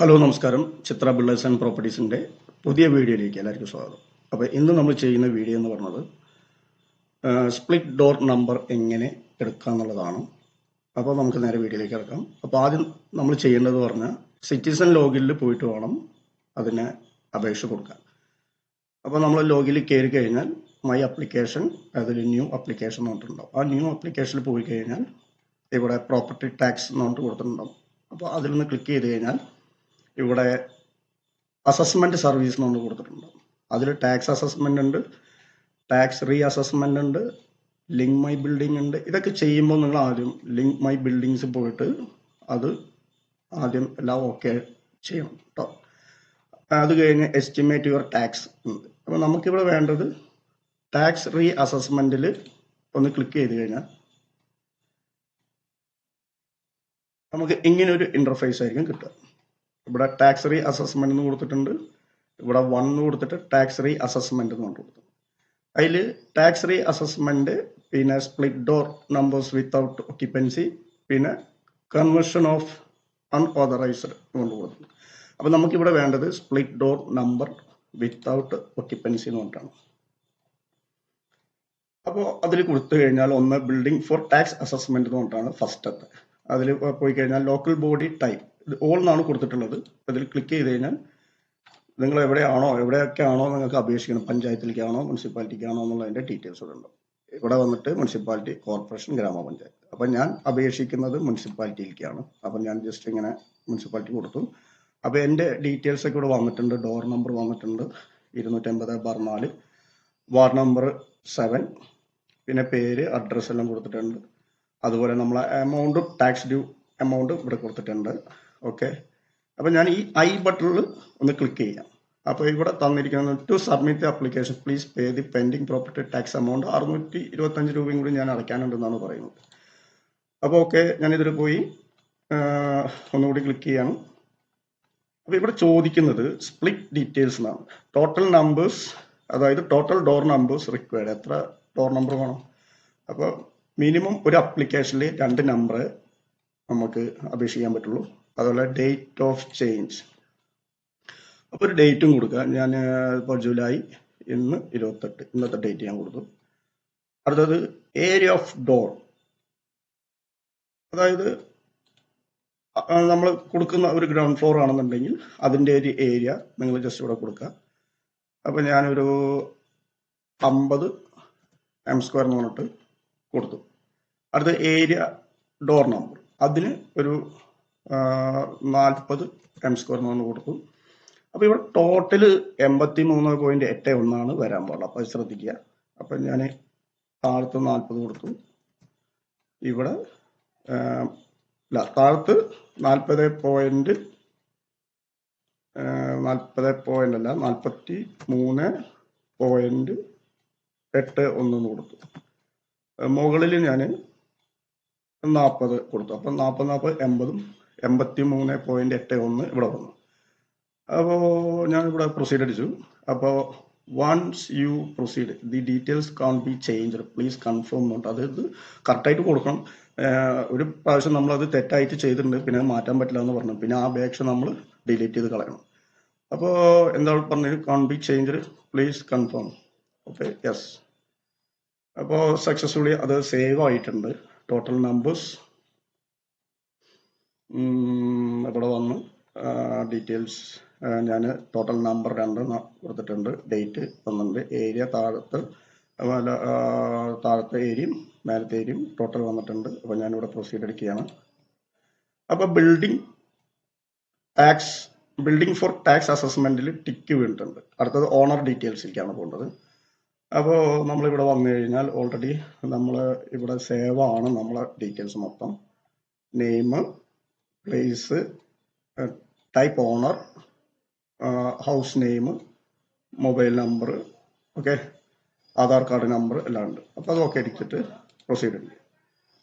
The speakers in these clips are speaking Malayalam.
ഹലോ നമസ്കാരം. ചിത്ര ബിൽഡേഴ്സ് ആൻഡ് പ്രോപ്പർട്ടീസിന്റെ പുതിയ വീഡിയോയിലേക്ക് എല്ലാവർക്കും സ്വാഗതം. അപ്പോൾ ഇന്ന് നമ്മൾ ചെയ്യുന്ന വീഡിയോ എന്ന് പറഞ്ഞത് സ്പ്ലിറ്റ് ഡോർ നമ്പർ എങ്ങനെ എടുക്കുക എന്നുള്ളതാണ്. അപ്പോൾ നമുക്ക് നേരെ വീഡിയോയിലേക്ക് ഇറക്കാം അപ്പോൾ ആദ്യം നമ്മൾ ചെയ്യേണ്ടത് പറഞ്ഞാൽ സിറ്റിസൺ ലോഗിനിൽ പോയിട്ട് വേണം അതിന് അപേക്ഷ കൊടുക്കാൻ. അപ്പോൾ നമ്മൾ ലോഗിൽ കയറി കഴിഞ്ഞാൽ മൈ അപ്ലിക്കേഷൻ അതിൽ ന്യൂ അപ്ലിക്കേഷൻ എന്ന് പറഞ്ഞിട്ടുണ്ടാവും. ആ ന്യൂ അപ്ലിക്കേഷനിൽ പോയി കഴിഞ്ഞാൽ ഇവിടെ പ്രോപ്പർട്ടി ടാക്സ് എന്ന് പറഞ്ഞിട്ട് കൊടുത്തിട്ടുണ്ടാവും. അപ്പോൾ അതിൽ നിന്ന് ക്ലിക്ക് ചെയ്ത് കഴിഞ്ഞാൽ ഇവിടെ അസസ്മെന്റ് സർവീസ് എന്ന് ഒന്ന് കൊടുത്തിട്ടുണ്ട്. അതിൽ ടാക്സ് അസസ്മെന്റ് ഉണ്ട് ടാക്സ് റീ അസസ്മെന്റ് ഉണ്ട് ലിങ്ക് മൈ ബിൽഡിംഗ് ഉണ്ട്. ഇതൊക്കെ ചെയ്യുമ്പോൾ നിങ്ങൾ ആദ്യം ലിങ്ക് മൈ ബിൽഡിങ്സ് പോയിട്ട് അത് ആദ്യം എല്ലാം ഓക്കെ ചെയ്യണം കേട്ടോ അത് കഴിഞ്ഞ് എസ്റ്റിമേറ്റ് യുവർ ടാക്സ് ഉണ്ട്. അപ്പോൾ നമുക്കിവിടെ വേണ്ടത് ടാക്സ് റീ അസസ്മെന്റിൽ ഒന്ന് ക്ലിക്ക് ചെയ്ത് കഴിഞ്ഞാൽ നമുക്ക് ഇങ്ങനെ ഒരു ഇന്റർഫേസ് ആയിരിക്കും കിട്ടുക. ഇവിടെ ടാക്സ് റീ അസസ്മെന്റ് എന്ന് കൊടുത്തിട്ടുണ്ട്. ഇവിടെ വൺ എന്ന് കൊടുത്തിട്ട് ടാക്സ് റീ അസസ്മെന്റ് എന്ന് കൊടുത്തു. അതിൽ ടാക്സ് റീ അസസ്മെന്റ് പിന്നെ split door numbers without occupancy പിന്നെ കൺവേർഷൻ ഓഫ് അൺഓതറൈസ്ഡ് കൊണ്ട് കൊടുത്തു. നമുക്ക് നമുക്കിവിടെ വേണ്ടത് split door number without occupancy എന്ന് പറഞ്ഞിട്ടാണ്. അപ്പോൾ അതിൽ കൊടുത്തു കഴിഞ്ഞാൽ ഒന്ന് ബിൽഡിംഗ് ഫോർ ടാക്സ് അസസ്മെന്റ് എന്ന് പറഞ്ഞിട്ടാണ് ഫസ്റ്റത്തെ അതിൽ പോയി കഴിഞ്ഞാൽ ലോക്കൽ ബോഡി ടൈപ്പ് ഓൾ എന്നാണ് കൊടുത്തിട്ടുള്ളത്. അതിൽ ക്ലിക്ക് ചെയ്ത് കഴിഞ്ഞാൽ നിങ്ങൾ എവിടെയാണോ എവിടെയൊക്കെ ആണോ നിങ്ങൾക്ക് അപേക്ഷിക്കണം പഞ്ചായത്തിലേക്കാണോ മുനിസിപ്പാലിറ്റിക്കാണോ എന്നുള്ളതിന്റെ ഡീറ്റെയിൽസ് ഇവിടെ ഉണ്ടാവും. ഇവിടെ വന്നിട്ട് മുനിസിപ്പാലിറ്റി കോർപ്പറേഷൻ ഗ്രാമപഞ്ചായത്ത്. അപ്പം ഞാൻ അപേക്ഷിക്കുന്നത് മുനിസിപ്പാലിറ്റിയിലേക്കാണ്. അപ്പം ഞാൻ ജസ്റ്റ് ഇങ്ങനെ മുനിസിപ്പാലിറ്റി കൊടുത്തു. അപ്പോൾ എന്റെ ഡീറ്റെയിൽസ് ഒക്കെ ഇവിടെ വന്നിട്ടുണ്ട്. ഡോർ നമ്പർ വന്നിട്ടുണ്ട്. ഇരുന്നൂറ്റമ്പത് ബാർ നാല്. വാർഡ് നമ്പർ സെവൻ പിന്നെ പേര് അഡ്രസ്സെല്ലാം കൊടുത്തിട്ടുണ്ട്. അതുപോലെ നമ്മൾ എമൗണ്ട് ടാക്സ് ഡ്യൂ എമൗണ്ട് ഇവിടെ കൊടുത്തിട്ടുണ്ട്. ഓക്കെ അപ്പം ഞാൻ ഈ ഐ ബട്ടണിൽ ഒന്ന് ക്ലിക്ക് ചെയ്യാം. അപ്പോൾ ഇവിടെ തന്നിരിക്കുന്ന to submit application please pay the pending property tax amount അറുന്നൂറ്റി ഇരുപത്തഞ്ച് രൂപയും കൂടി ഞാൻ അടയ്ക്കാനുണ്ടെന്നാണ് പറയുന്നത്. അപ്പോൾ ഓക്കെ ഞാൻ ഇതിൽ പോയി ഒന്നുകൂടി ക്ലിക്ക് ചെയ്യാണ്. അപ്പോൾ ഇവിടെ ചോദിക്കുന്നത് സ്പ്ലിറ്റ് ഡീറ്റെയിൽസ് എന്നാണ്. ടോട്ടൽ നമ്പേഴ്സ് അതായത് ടോട്ടൽ ഡോർ നമ്പേഴ്സ് റിക്വയർഡ് എത്ര ഡോർ നമ്പർ വേണം? അപ്പോൾ മിനിമം ഒരു അപ്ലിക്കേഷനിൽ രണ്ട് നമ്പർ നമുക്ക് അപേക്ഷിക്കാൻ പറ്റുള്ളൂ. അതുപോലെ ഡേറ്റ് ഓഫ് ചേഞ്ച് അപ്പോൾ ഒരു ഡേറ്റും കൊടുക്കുക ഞാൻ ഇപ്പോൾ ജൂലൈ ഇന്ന് ഇരുപത്തെട്ട് ഇന്നത്തെ ഡേറ്റ് ഞാൻ കൊടുത്തു. അടുത്തത് ഏരിയ ഓഫ് ഡോർ അതായത് നമ്മൾ കൊടുക്കുന്ന ഒരു ഗ്രൗണ്ട് ഫ്ലോർ ആണെന്നുണ്ടെങ്കിൽ അതിന്റെ ഒരു ഏരിയ നിങ്ങൾ ജസ്റ്റ് ഇവിടെ കൊടുക്കുക. അപ്പോൾ ഞാനൊരു അമ്പത് എം സ്ക്വയർ എന്ന് പറഞ്ഞിട്ട് കൊടുത്തു. അടുത്ത ഏരിയ ഡോർ നമ്പർ അതിന് ഒരു നാൽപ്പത് എം സ്ക്വയർ എന്ന് കൊടുത്തു. അപ്പോൾ ഇവിടെ ടോട്ടൽ എൺപത്തി മൂന്ന് പോയിന്റ് എട്ട് ഒന്നാണ് വരാൻ പാടുള്ളത് അപ്പോൾ ശ്രദ്ധിക്കുക. അപ്പം ഞാൻ താഴത്ത് നാൽപ്പത് കൊടുത്തു. ഇവിടെ അല്ല താഴത്ത് നാൽപ്പത് പോയിന്റ് നാൽപ്പത് പോയിന്റ് അല്ല നാൽപ്പത്തി മൂന്ന് പോയിന്റ് എട്ട് ഒന്ന് കൊടുത്തു. മുകളിൽ ഞാൻ നാൽപ്പത് കൊടുത്തു. അപ്പം നാൽപ്പത് നാൽപ്പത് എൺപതും എൺപത്തി മൂന്ന് പോയിന്റ് എട്ട് ഒന്ന് ഇവിടെ വന്നു. അപ്പോൾ ഞാൻ ഇവിടെ പ്രൊസീഡ് അടിച്ചു അപ്പോൾ once you proceed the details can be change please confirm എന്നുണ്ട് അതായത് കറക്റ്റായിട്ട് കൊടുക്കണം. ഒരു പ്രാവശ്യം നമ്മൾ അത് തെറ്റായിട്ട് ചെയ്തിട്ടുണ്ട്. പിന്നെ മാറ്റാൻ പറ്റില്ല എന്ന് പറഞ്ഞു. പിന്നെ ആ അപേക്ഷ നമ്മൾ ഡിലീറ്റ് ചെയ്ത് കളയണം. അപ്പോൾ എന്താ പറഞ്ഞത്? Can be change please confirm okay yes അപ്പോൾ സക്സസ്ഫുള്ളി അത് സേവ് ആയിട്ടുണ്ട്. ടോട്ടൽ നമ്പേഴ്സ് ഇവിടെ വന്ന്. ഡീറ്റെയിൽസ് ഞാൻ ടോട്ടൽ നമ്പർ രണ്ട് കൊടുത്തിട്ടുണ്ട്. ഡേറ്റ് വന്നിട്ടുണ്ട് ഏരിയ താഴത്ത് താഴത്തെ ഏരിയയും മേലത്തെ ഏരിയയും ടോട്ടൽ വന്നിട്ടുണ്ട്. അപ്പോൾ ഞാനിവിടെ പ്രൊസീഡ് എടുക്കുകയാണ്. അപ്പോൾ building tax building for tax അസസ്മെന്റിൽ tick വീണിട്ടുണ്ട്. അടുത്തത് ഓണർ ഡീറ്റെയിൽസിലേക്കാണ് പോകേണ്ടത്. അപ്പോൾ നമ്മളിവിടെ വന്നു കഴിഞ്ഞാൽ ഓൾറെഡി നമ്മൾ ഇവിടെ സേവ് ആണ് നമ്മളെ ഡീറ്റെയിൽസ് മൊത്തം. Name place type owner house name mobile number okay Aadhaar card number എല്ലാം ഉണ്ട്. അപ്പോൾ അത് ഓക്കെ അടിച്ചിട്ട് പ്രൊസീഡ് ചെയ്യും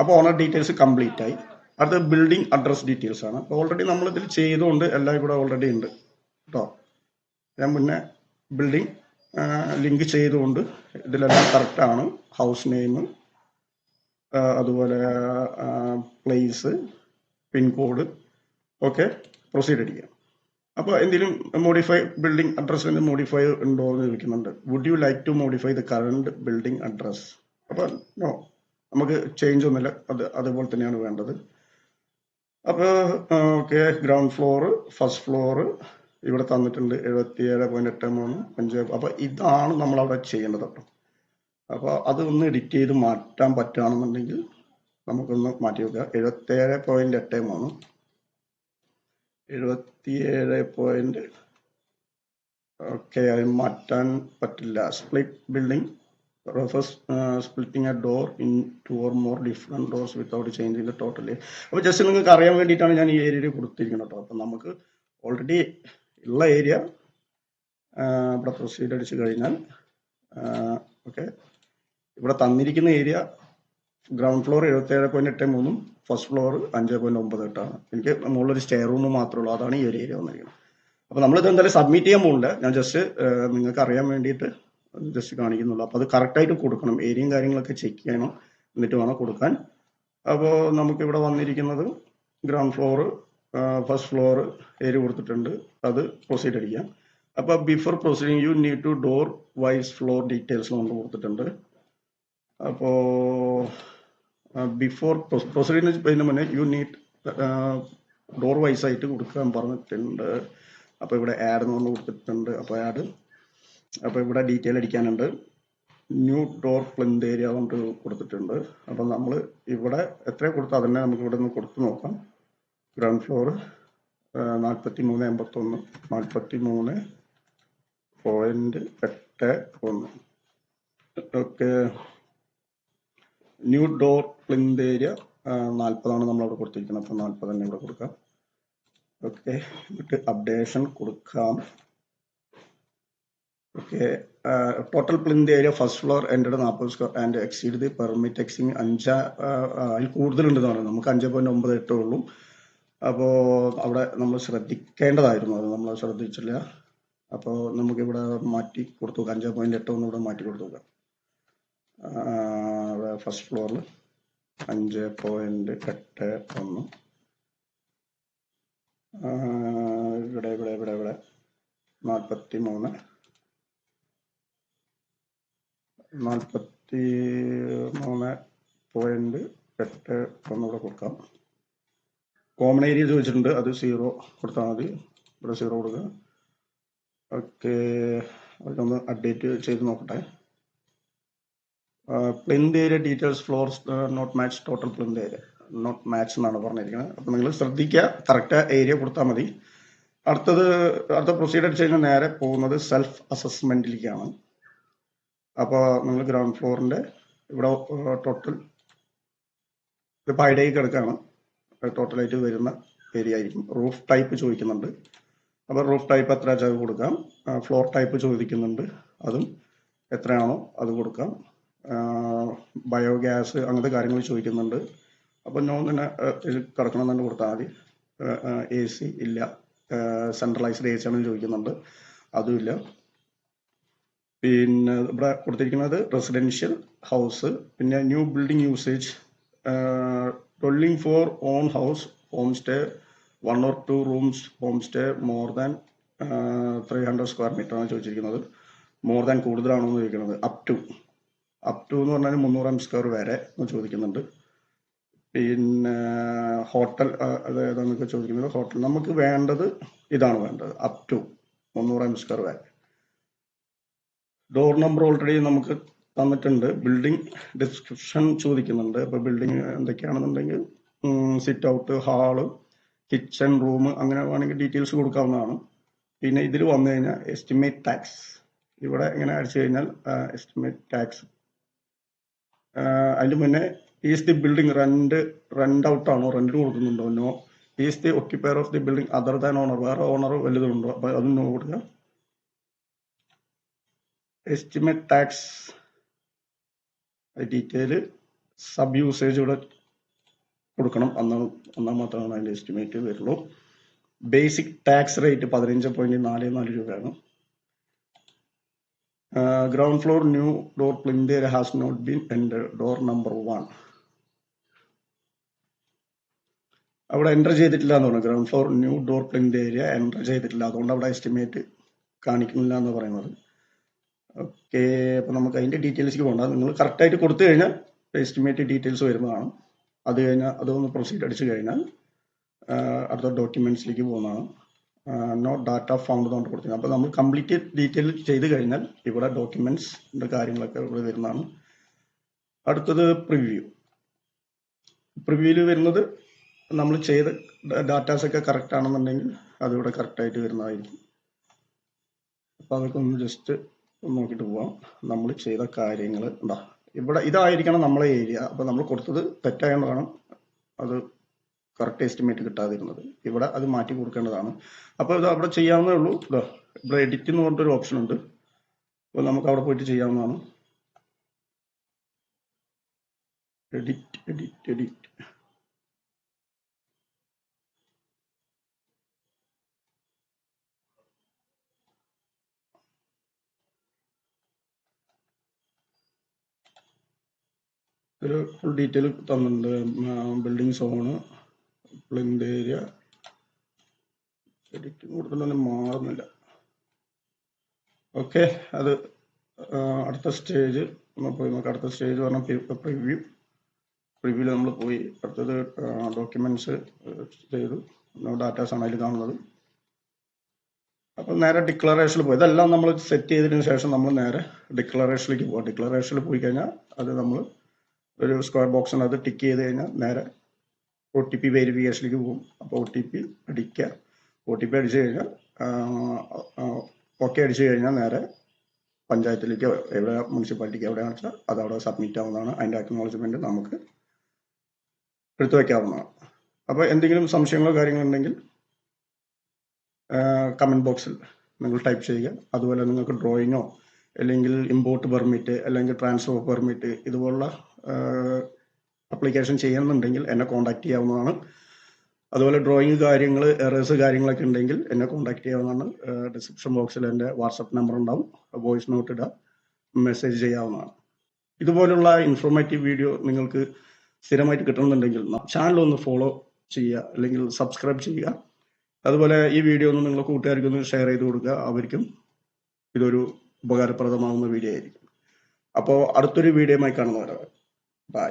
അപ്പോൾ ഓണർ ഡീറ്റെയിൽസ് കംപ്ലീറ്റ് ആയി. അടുത്ത ബിൽഡിംഗ് അഡ്രസ് ഡീറ്റെയിൽസ് ആണ്. അപ്പോൾ ഓൾറെഡി നമ്മൾ ഇതിൽ ചെയ്തുകൊണ്ട് എല്ലാം ഇവിടെ ഓൾറെഡി ഉണ്ട്. കേട്ടോ ഞാൻ പിന്നെ ബിൽഡിംഗ് ലിങ്ക് ചെയ്തുകൊണ്ട് ഇതിലെല്ലാം കറക്റ്റാണ് ഹൗസ് നെയിം അതുപോലെ place pin code. Okay proceed ചെയ്യാം. അപ്പോൾ എന്തെങ്കിലും മോഡിഫൈ ബിൽഡിംഗ് അഡ്രസ്സിന് മോഡിഫൈ ഉണ്ടോ എന്ന് ചോദിക്കുന്നുണ്ട്. Would you like to modify the current building address അപ്പോൾ നോ നമുക്ക് ചേഞ്ച് ഒന്നുമില്ല. അത് അതുപോലെ തന്നെയാണ് വേണ്ടത്. അപ്പോൾ okay ground floor first floor ഇവിടെ തന്നിട്ടുണ്ട് എഴുപത്തി ഏഴ് പോയിന്റ് എട്ട് മൂന്ന് അഞ്ച്. അപ്പോൾ ഇതാണ് നമ്മൾ അവിടെ ചെയ്യേണ്ടത് അപ്പോൾ അത് ഒന്ന് എഡിറ്റ് ചെയ്ത് മാറ്റാൻ പറ്റുകയാണെന്നുണ്ടെങ്കിൽ നമുക്കൊന്ന് മാറ്റി വെക്കുക എഴുപത്തേഴ് പോയിന്റ് എട്ട് മൂന്ന്. എഴുപത്തിയേഴ് പോയിന്റ് ഓക്കെ അത് മാറ്റാൻ പറ്റില്ല. Split building refers splitting a door in two or more different doors without change changing total total അപ്പോൾ ജസ്റ്റ് നിങ്ങൾക്ക് അറിയാൻ വേണ്ടിയിട്ടാണ് ഞാൻ ഈ ഏരിയയിൽ കൊടുത്തിരിക്കുന്നത് കേട്ടോ. അപ്പം നമുക്ക് ഓൾറെഡി ഉള്ള ഏരിയ ഇവിടെ പ്രൊസീഡ് അടിച്ച് കഴിഞ്ഞാൽ ഓക്കെ ഇവിടെ തന്നിരിക്കുന്ന ഏരിയ ഗ്രൗണ്ട് ഫ്ലോർ എഴുപത്തേഴ് പോയിന്റ് എട്ട് മൂന്നും ഫസ്റ്റ് ഫ്ലോർ അഞ്ച് പോയിന്റ് ഒമ്പത് എട്ടാണ്. എനിക്ക് മുകളിലൊരു സ്റ്റെയർ റൂം മാത്രമേ ഉള്ളൂ അതാണ് ഈ ഒരു ഏരിയ വന്നിരിക്കുന്നത്. അപ്പോൾ നമ്മളിത് എന്തായാലും സബ്മിറ്റ് ചെയ്യാൻ പോകുന്നില്ല ഞാൻ ജസ്റ്റ് നിങ്ങൾക്ക് അറിയാൻ വേണ്ടിയിട്ട് ജസ്റ്റ് കാണിക്കുന്നുള്ളൂ. അപ്പോൾ അത് കറക്റ്റായിട്ട് കൊടുക്കണം. ഏരിയയും കാര്യങ്ങളൊക്കെ ചെക്ക് ചെയ്യണം. എന്നിട്ട് വേണം കൊടുക്കാൻ. അപ്പോൾ നമുക്കിവിടെ വന്നിരിക്കുന്നത് ground floor first floor area കൊടുത്തിട്ടുണ്ട്. അത് പ്രൊസീഡ് അടിക്കാം. അപ്പോൾ before proceeding you need to door wise floor details നമ്മൾ കൊടുത്തിട്ടുണ്ട്. അപ്പോൾ ബിഫോർ പ്രൊസീഡിങ് ചെയ്യുന്ന മുന്നേ യു നീഡ് ഡോർ വൈസ് ആയിട്ട് കൊടുക്കാൻ പറഞ്ഞിട്ടുണ്ട്. അപ്പോൾ ഇവിടെ ആഡ് എന്ന് കൊടുത്തിട്ടുണ്ട്. അപ്പോൾ ആഡ് അപ്പോൾ ഇവിടെ ഡീറ്റെയിൽ അടിക്കാനുണ്ട്. ന്യൂ ഡോർ പ്ലിന്ത് ഏരിയ കൊണ്ട് കൊടുത്തിട്ടുണ്ട്. അപ്പം നമ്മൾ ഇവിടെ എത്ര കൊടുത്താൽ അതന്നെ നമുക്ക് ഇവിടെ നിന്ന് കൊടുത്ത് നോക്കാം. ഗ്രൗണ്ട് ഫ്ലോർ നാൽപ്പത്തി മൂന്ന് എൺപത്തൊന്ന് നാൽപ്പത്തി മൂന്ന് പോയിന്റ് എട്ട് ഒന്ന്. Okay new door plinth area നാൽപ്പതാണ് നമ്മൾ അവിടെ കൊടുത്തിരിക്കുന്നത്. അപ്പം നാൽപ്പത് തന്നെ ഇവിടെ കൊടുക്കാം. ഓക്കെ എന്നിട്ട് അപ്ഡേഷൻ കൊടുക്കാം. Okay total plinth area first floor എന്റെ നാൽപ്പത് square and exceed the permit existing അഞ്ച് അതിൽ കൂടുതലുണ്ടെന്ന് പറയുന്നത്. നമുക്ക് അഞ്ച് പോയിന്റ് ഒമ്പത് എട്ടേ ഉള്ളൂ. അപ്പോൾ അവിടെ നമ്മൾ ശ്രദ്ധിക്കേണ്ടതായിരുന്നു. അത് നമ്മൾ ശ്രദ്ധിച്ചില്ല. അപ്പോൾ നമുക്കിവിടെ മാറ്റി കൊടുത്തു അഞ്ച് പോയിന്റ് എട്ട് ഒന്ന് ഇവിടെ മാറ്റി കൊടുത്തു നോക്കാം. ഫസ്റ്റ് ഫ്ലോറിൽ അഞ്ച് പോയിന്റ് എട്ട് ഒന്ന്. ഇവിടെ ഇവിടെ ഇവിടെ ഇവിടെ. നാൽപ്പത്തി മൂന്ന് നാൽപ്പത്തി മൂന്ന് പോയിന്റ് എട്ട് ഒന്നുകൂടെ കൊടുക്കാം. കോമൺ ഏരിയ ചോദിച്ചിട്ടുണ്ട്. അത് സീറോ കൊടുത്താൽ മതി. ഇവിടെ സീറോ കൊടുക്കുക ഓക്കെ അതൊന്ന് അപ്ഡേറ്റ് ചെയ്ത് നോക്കട്ടെ. Plinth area details floor not match total plinth area not match എന്നാണ് പറഞ്ഞിരിക്കുന്നത്. അപ്പോൾ നിങ്ങൾ ശ്രദ്ധിക്കുക കറക്റ്റ് ഏരിയ കൊടുത്താൽ മതി. അടുത്തത് അടുത്ത പ്രൊസീഡർ ചെയ്യുന്ന നേരെ പോകുന്നത് സെൽഫ് അസസ്മെന്റിലേക്കാണ് അപ്പോൾ നിങ്ങൾ ഗ്രൗണ്ട് ഫ്ലോറിന്റെ ഇവിടെ ടോട്ടൽ ഇത് പൈഡേക്ക് കിടക്കാണ്. ടോട്ടലായിട്ട് വരുന്ന ഏരിയ ആയിരിക്കും. റൂഫ് ടൈപ്പ് ചോദിക്കുന്നുണ്ട്. അപ്പോൾ റൂഫ് ടൈപ്പ് എത്ര വെച്ചാൽ കൊടുക്കാം? ഫ്ലോർ ടൈപ്പ് ചോദിക്കുന്നുണ്ട്. അതും എത്രയാണോ അത് കൊടുക്കാം. ബയോഗ്യാസ് അങ്ങനത്തെ കാര്യങ്ങൾ ചോദിക്കുന്നുണ്ട്. അപ്പം നോൺ തന്നെ കിടക്കണം തന്നെ കൊടുത്താൽ മതി. എ സി ഇല്ല. സെൻട്രലൈസ്ഡ് എ സി ആണെന്ന് ചോദിക്കുന്നുണ്ട്. അതുമില്ല. പിന്നെ ഇവിടെ കൊടുത്തിരിക്കുന്നത് റെസിഡൻഷ്യൽ ഹൗസ് പിന്നെ new building usage dwelling for own house home stay one or two rooms home stay more than three hundred square metre ആണ് ചോദിച്ചിരിക്കുന്നത്. മോർ ദാൻ കൂടുതലാണോ എന്ന് ചോദിക്കുന്നത്. അപ് ടു അപ് ടു എന്ന് പറഞ്ഞാൽ മുന്നൂറ് എം സ്ക്വയർ വരെ എന്ന് ചോദിക്കുന്നുണ്ട്. പിന്നെ ഹോട്ടൽ അതായത് നമുക്ക് ചോദിക്കുന്നത് ഹോട്ടൽ നമുക്ക് വേണ്ടത് ഇതാണ് വേണ്ടത്. അപ് ടു മുന്നൂറ് എം സ്ക്വയർ വരെ. ഡോർ നമ്പർ ഓൾറെഡി നമുക്ക് തന്നിട്ടുണ്ട്. ബിൽഡിംഗ് ഡിസ്ക്രിപ്ഷൻ ചോദിക്കുന്നുണ്ട്. അപ്പോൾ building എന്തൊക്കെയാണെന്നുണ്ടെങ്കിൽ sit out hall kitchen room അങ്ങനെ വേണമെങ്കിൽ ഡീറ്റെയിൽസ് കൊടുക്കാവുന്നതാണ്. പിന്നെ ഇതിൽ വന്നു കഴിഞ്ഞാൽ എസ്റ്റിമേറ്റ് ടാക്സ് ഇവിടെ ഇങ്ങനെ അടിച്ചു കഴിഞ്ഞാൽ എസ്റ്റിമേറ്റ് ടാക്സ് അതിന് മുന്നേ is the building rent rent out ആണോ? റെന്റിന് കൊടുക്കുന്നുണ്ടോ? No is the occupier of the building other than owner വേറെ ഓണർ വലുതുണ്ടോ അപ്പൊ അതും നോ കൊടുക്കുക estimate tax detail sub usage ഇവിടെ കൊടുക്കണം. എന്നാൽ എന്നാൽ മാത്രമാണ് അതിന്റെ എസ്റ്റിമേറ്റ് വരുള്ളൂ. ബേസിക് ടാക്സ് റേറ്റ് പതിനഞ്ച് പോയിന്റ് നാല് നാല് രൂപയാണ്. Ground floor new door there has not been entered. Door number one അവിടെ എന്റർ ചെയ്തിട്ടില്ല എന്ന് പറഞ്ഞു. Ground floor new door plinth area enter ചെയ്തിട്ടില്ല. അതുകൊണ്ട് അവിടെ എസ്റ്റിമേറ്റ് കാണിക്കുന്നില്ല എന്ന് പറയുന്നത്. ഓക്കെ അപ്പോൾ നമുക്ക് അതിന്റെ ഡീറ്റെയിൽസിലേക്ക് പോകണ്ട നിങ്ങൾ കറക്റ്റായിട്ട് കൊടുത്തു കഴിഞ്ഞാൽ എസ്റ്റിമേറ്റ് ഡീറ്റെയിൽസ് വരുന്നതാണ്. അത് കഴിഞ്ഞാൽ അതൊന്ന് പ്രൊസീഡ് അടിച്ചു കഴിഞ്ഞാൽ അടുത്ത ഡോക്യുമെന്റ്സിലേക്ക് പോകുന്നതാണ്. നോ ഡാറ്റ ഫൗണ്ട് എന്നുകൊണ്ട് കൊടുത്തിരുന്നത് അപ്പോൾ നമ്മൾ കംപ്ലീറ്റ് ഡീറ്റെയിൽ ചെയ്ത് കഴിഞ്ഞാൽ ഇവിടെ ഡോക്യുമെന്റ്സ് കാര്യങ്ങളൊക്കെ ഇവിടെ വരുന്നതാണ്. അടുത്തത് പ്രിവ്യൂ പ്രിവ്യൂവിൽ വരുന്നത് നമ്മൾ ചെയ്ത ഡാറ്റാസ് ഒക്കെ കറക്റ്റ് ആണെന്നുണ്ടെങ്കിൽ അതിവിടെ കറക്റ്റായിട്ട് വരുന്നതായിരിക്കും. അപ്പോൾ അതൊക്കെ ഒന്ന് ജസ്റ്റ് നോക്കിയിട്ട് പോവാം. നമ്മൾ ചെയ്ത കാര്യങ്ങൾ എന്താ ഇവിടെ ഇതായിരിക്കണം നമ്മളെ ഏരിയ അപ്പോൾ നമ്മൾ കൊടുത്തത് തെറ്റായതുകൊണ്ടാണ് അത് കറക്റ്റ് എസ്റ്റിമേറ്റ് കിട്ടാതിരുന്നത്. ഇവിടെ അത് മാറ്റി കൊടുക്കേണ്ടതാണ്. അപ്പോൾ ഇത് അവിടെ ചെയ്യാവുന്നേ ഉള്ളൂ. ഇതാ ഇവിടെ എഡിറ്റ് എന്ന് പറഞ്ഞിട്ടൊരു ഓപ്ഷൻ ഉണ്ട്. അപ്പോൾ നമുക്ക് അവിടെ പോയിട്ട് ചെയ്യാവുന്നതാണ്. എഡിറ്റ് എഡിറ്റ് എഡിറ്റ് ഒരു ഫുൾ ഡീറ്റെയിൽ തന്നിട്ടുണ്ട്. Building zone plinth area edit കൂടുതലൊന്നും മാറുന്നില്ല. ഓക്കെ അത് അടുത്ത സ്റ്റേജ് നമ്മൾ പോയി നമുക്ക് അടുത്ത സ്റ്റേജ് പറഞ്ഞാൽ പ്രിവ്യൂ പ്രിവ്യൂവിൽ നമ്മൾ പോയി അടുത്തത് ഡോക്യുമെന്റ്സ് ചെയ്തു. ഡാറ്റാസ് ആണ് അതിൽ കാണുന്നത്. അപ്പം നേരെ ഡിക്ലറേഷനിൽ പോയി. ഇതെല്ലാം നമ്മൾ സെറ്റ് ചെയ്തതിന് ശേഷം നമ്മൾ നേരെ ഡിക്ലറേഷനിലേക്ക് പോകാം ഡിക്ലറേഷനിൽ പോയി കഴിഞ്ഞാൽ അത് നമ്മൾ ഒരു സ്ക്വയർ ബോക്സിനകത്ത് ടിക്ക് ചെയ്ത് കഴിഞ്ഞാൽ നേരെ ഒ ടി പി വെരിഫിക്കേഷനിലേക്ക് പോകും. അപ്പോൾ ഒ ടി പി അടിക്കുക. ഒ ടി പി അടിച്ചു കഴിഞ്ഞാൽ ഓക്കെ അടിച്ചു കഴിഞ്ഞാൽ നേരെ പഞ്ചായത്തിലേക്ക് എവിടെ മുനിസിപ്പാലിറ്റിക്ക് എവിടെയാണെന്ന് വെച്ചാൽ അത് അവിടെ സബ്മിറ്റ് ആവുന്നതാണ്. അതിന്റെ അക്നോളജ്മെന്റ് നമുക്ക് എടുത്തു വയ്ക്കാവുന്നതാണ് അപ്പോൾ എന്തെങ്കിലും സംശയങ്ങളോ കാര്യങ്ങളോ ഉണ്ടെങ്കിൽ കമന്റ് ബോക്സിൽ നിങ്ങൾ ടൈപ്പ് ചെയ്യുക. അതുപോലെ നിങ്ങൾക്ക് ഡ്രോയിങ്ങോ അല്ലെങ്കിൽ ഇമ്പോർട്ട് പെർമിറ്റ് അല്ലെങ്കിൽ ട്രാൻസ്ഫർ പെർമിറ്റ് ഇതുപോലുള്ള അപ്ലിക്കേഷൻ ചെയ്യണമെന്നുണ്ടെങ്കിൽ എന്നെ കോൺടാക്ട് ചെയ്യാവുന്നതാണ്. അതുപോലെ ഡ്രോയിങ് കാര്യങ്ങൾ എറേഴ്സ് കാര്യങ്ങളൊക്കെ ഉണ്ടെങ്കിൽ എന്നെ കോൺടാക്ട് ചെയ്യാവുന്നതാണ്. ഡിസ്ക്രിപ്ഷൻ ബോക്സിൽ എന്റെ വാട്സപ്പ് നമ്പർ ഉണ്ടാവും. വോയിസ് നോട്ട് ഇടുക മെസ്സേജ് ചെയ്യാവുന്നതാണ്. ഇതുപോലുള്ള ഇൻഫോർമേറ്റീവ് വീഡിയോ നിങ്ങൾക്ക് സ്ഥിരമായിട്ട് കിട്ടണമെന്നുണ്ടെങ്കിൽ ചാനൽ ഒന്ന് ഫോളോ ചെയ്യുക അല്ലെങ്കിൽ സബ്സ്ക്രൈബ് ചെയ്യുക. അതുപോലെ ഈ വീഡിയോ ഒന്ന് നിങ്ങളുടെ കൂട്ടുകാർക്കൊന്ന് ഷെയർ ചെയ്ത് കൊടുക്കുക. അവർക്കും ഇതൊരു ഉപകാരപ്രദമാകുന്ന വീഡിയോ ആയിരിക്കും. അപ്പോൾ അടുത്തൊരു വീഡിയോയുമായി കാണുന്നവരെ. ബൈ